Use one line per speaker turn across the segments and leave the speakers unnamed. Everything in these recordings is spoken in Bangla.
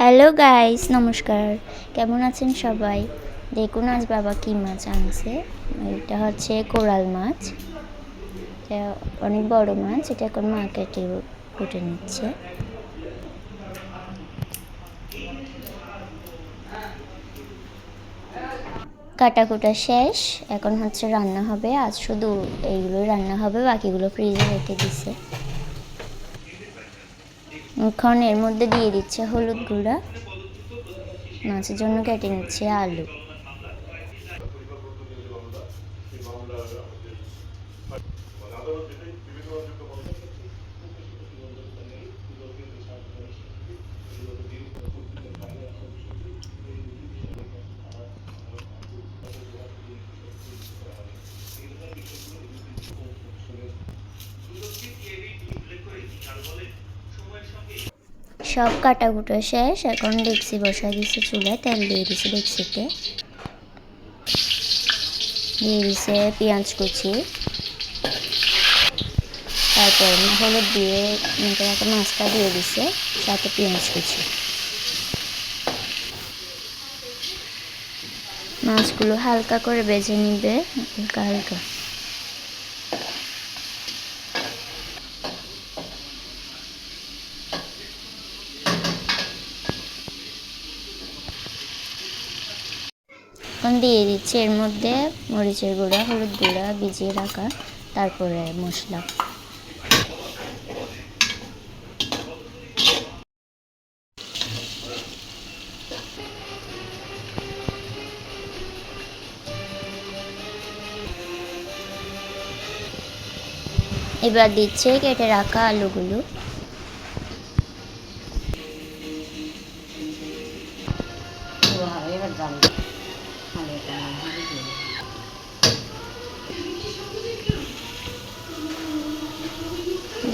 হ্যালো গাইস নমস্কার। কেমন আছেন সবাই? দেখুন, আজ বাবা কি মাছ আনছে। এটা হচ্ছে কোরাল মাছ। এটা অনেক বড় মাছ। এটা এখন মার্কেটে উঠে নিচ্ছে। কাটাকুটা শেষ। এখন হচ্ছে রান্না হবে। আজ শুধু এইগুলো রান্না হবে। বাকিগুলো ফ্রিজে রেখে দিছে। এখন এর মধ্যে দিয়ে দিচ্ছে হলুদ গুঁড়া। মাছের জন্য কেটে নিচ্ছে আলু। সব কাটাকুটো শেষ, এখন ডেক্সি বসা দিচ্ছে চুলায় তেল দিয়ে দিচ্ছে ডেক্সিতে। দিয়ে দিছে পেঁয়াজ কুচি। তারপর হলুদ দিয়ে রাখা মাছটা দিয়ে দিচ্ছে সাথে পেঁয়াজ কুচি। মাছগুলো হালকা করে বেজে নিবে, হালকা হালকা। এখন দিয়ে দিচ্ছি। এর মধ্যে মরিচের গুঁড়া, হলুদ গুঁড়া ভিজিয়ে রাখা, তারপরে মশলা। এবার দিচ্ছে কেটে রাখা আলুগুলো।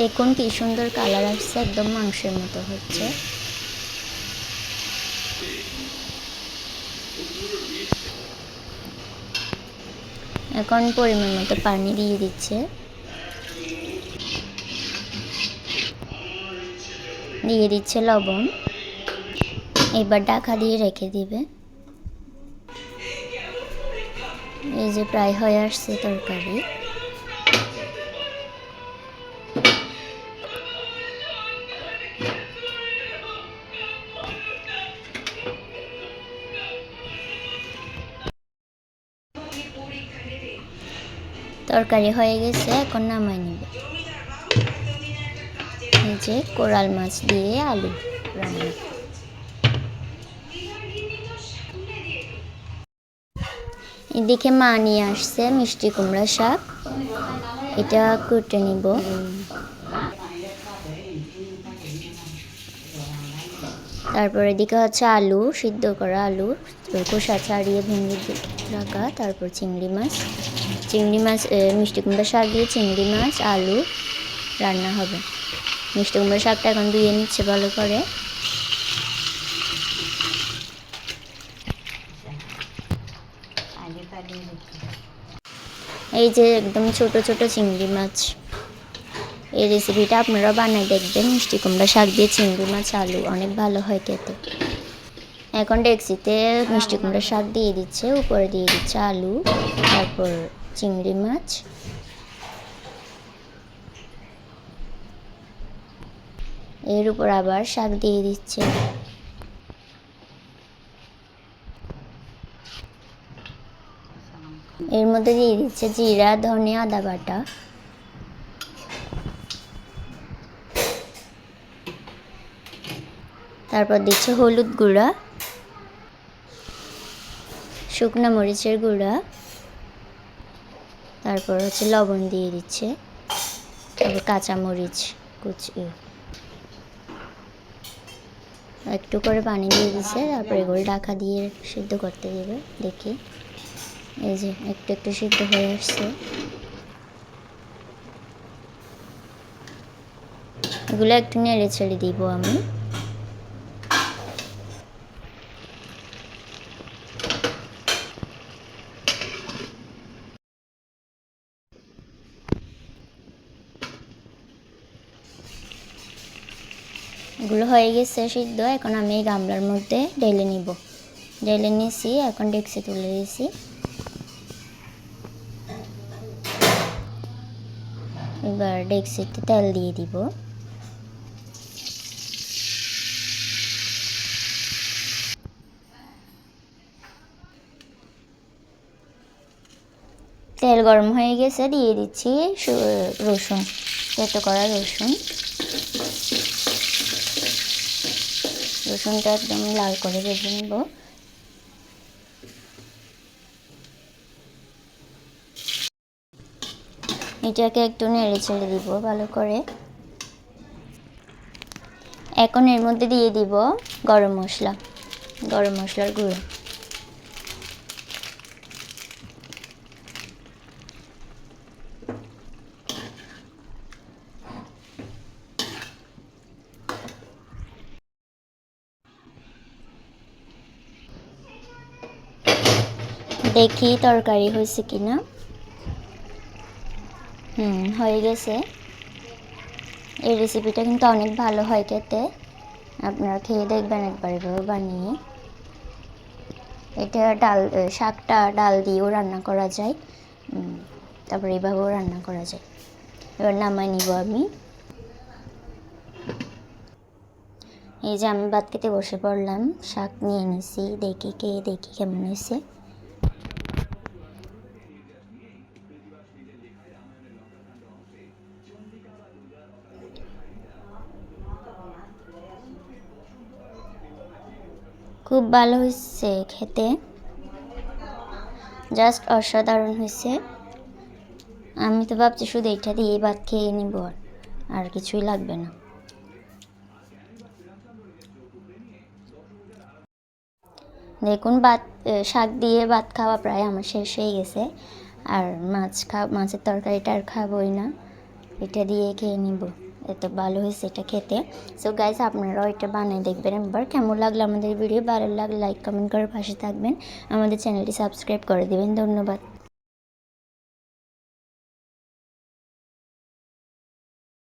দেখুন কি সুন্দর কালার আসছে, একদম মাংসের মতো হচ্ছে। এখন পরিমাণ মতো পানি দিয়ে দিচ্ছে। দিয়ে দিচ্ছে লবণ। এবার ডাকা দিয়ে রেখে দিবে। এই যে প্রায় হয়ে আসছে তরকারি। তরকারি হয়ে গেছে, এখন নামাই নিবে। এই যে কোরাল মাছ দিয়ে আলু রান্না। এদিকে মা নিয়ে আসছে মিষ্টি কুমড়া শাক। এটা কুটে নিব। তারপর এদিকে হচ্ছে আলু, সিদ্ধ করা আলু খোসা ছাড়িয়ে ভেঙে রাখা, তারপর চিংড়ি মাছ। চিংড়ি মাছ মিষ্টি কুমড়া শাক দিয়ে চিংড়ি মাছ, আলু রান্না হবে। মিষ্টি কুমড়া শাকটা এখন ধুয়ে নিচ্ছে ভালো করে। এই যে একদম ছোট ছোট চিংড়ি মাছ। এই রেসিপিটা আপনারা বানাই দেখবেন। মিষ্টি কুমড়া শাক দিয়ে চিংড়ি মাছ, আলু অনেক ভালো হয় খেতে। এখন ডেক্সিতে মিষ্টি কুমড়া শাক দিয়ে দিচ্ছে, উপরে দিয়ে দিচ্ছে আলু, তারপর চিংড়ি মাছ। এর উপর আবার শাক দিয়ে দিচ্ছে। এর মধ্যে দিয়ে দিচ্ছে জিরা, ধনে, আদা বাটা। তারপর দিচ্ছে হলুদ গুঁড়া, শুকনো মরিচের গুঁড়া। তারপর হচ্ছে লবণ দিয়ে দিচ্ছে। তারপর কাঁচা মরিচ কুচি একটু করে পানি দিয়ে দিচ্ছে তারপর এগুলো ঢাকা দিয়ে সিদ্ধ করতে দেবে, দেখি। এই যে, একটু একটু সিদ্ধ হয়ে আসছে। এগুলো একটু নেড়ে ছেড়ে দিব আমি। এগুলো হয়ে গেছে, সিদ্ধ। এখন আমি এই গামলার মধ্যে ঢেলে নিব। ঢেলে নিয়েছি এখন ডেক্সে তুলে দিয়েছি এবার ডেক্সিতে তেল দিয়ে দিব। তেল গরম হয়ে গেছে, দিয়ে দিচ্ছি রসুন। তেতো করা রসুন। রসুনটা একদম লাল করে ভেজে নেব। এটাকে একটু নেড়ে ছেড়ে দিব ভালো করে। এখন এর মধ্যে দিয়ে দিব গরম মশলা, গরম মশলার গুঁড়ো। দেখি তরকারি হয়েছে কিনা। হুম, হয়ে গেছে। এই রেসিপিটা কিন্তু অনেক ভালো হয় খেতে। আপনারা খেয়ে দেখবেন একবার এভাবে বানিয়ে। এটা ডাল শাকটা ডাল দিয়েও রান্না করা যায়। তারপরে এভাবেও রান্না করা যায়। এবার নামাই নিব আমি। এই যে আমি ভাত খেতে বসে পড়লাম, শাক নিয়ে এনেছি, দেখি কে, দেখি কেমন হয়েছে। খুব ভালো হয়েছে খেতে। জাস্ট অসাধারণ হয়েছে আমি তো ভাবছি শুধু এইটা দিয়ে ভাত খেয়ে নিব, আর কিছুই লাগবে না। দেখুন ভাত শাক দিয়ে ভাত খাওয়া প্রায় আমার শেষ হয়ে গেছে, আর মাছ খা, মাছের তরকারিটা আর খাবোই না, এটা দিয়ে খেয়ে নিব। এত ভালো হয়েছে এটা খেতে। সো গাইস আপনারাও এটা বানিয়ে দেখবেন একবার। কেমন লাগল আমাদের ভিডিও ভালো লাগলে লাইক কমেন্ট করে পাশে থাকবেন। আমাদের চ্যানেলটি সাবস্ক্রাইব করে দেবেন। ধন্যবাদ।